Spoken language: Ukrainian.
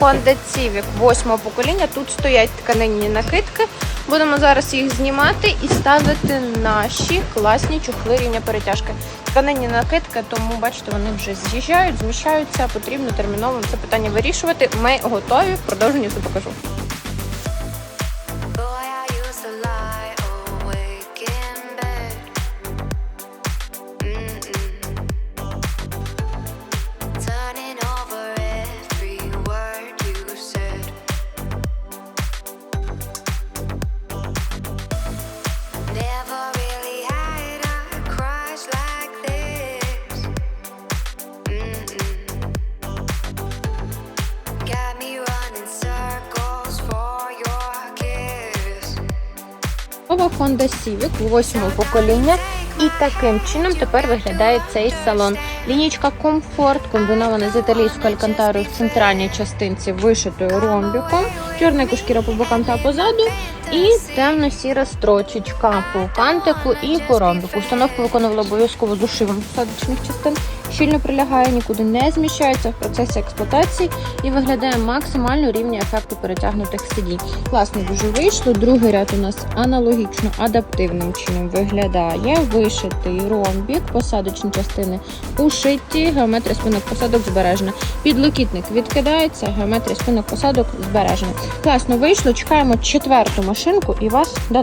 Honda Civic 8 покоління. Тут стоять тканинні накидки. Будемо зараз їх знімати і ставити наші класні чухли рівня перетяжки. Тканинні накидки, тому бачите, вони вже з'їжджають, зміщаються. Потрібно терміново це питання вирішувати. Ми готові. В продовженні все покажу. Нова Honda Civic 8 покоління. І таким чином тепер виглядає цей салон. Лінічка комфорт комбінована з італійською алькантарою в центральній частинці вишитою ромбіком, чорна кушкіра по бокам та позаду, і темно-сіра строчечка по кантику і по ромбіку. Установку виконувала обов'язково з ушивом посадочних частин. Щільно прилягає, нікуди не зміщається в процесі експлуатації і виглядає максимально рівня ефекту перетягнутих сидінь. Класно дуже вийшло. Другий ряд у нас аналогічно адаптивним чином виглядає. Вишитий ромбік, посадочні частини ушиті, геометрія спинок посадок збережена. Підлокітник відкидається, геометрія спинок посадок збережена. Класно вийшло. Чекаємо четверту машинку і вас до.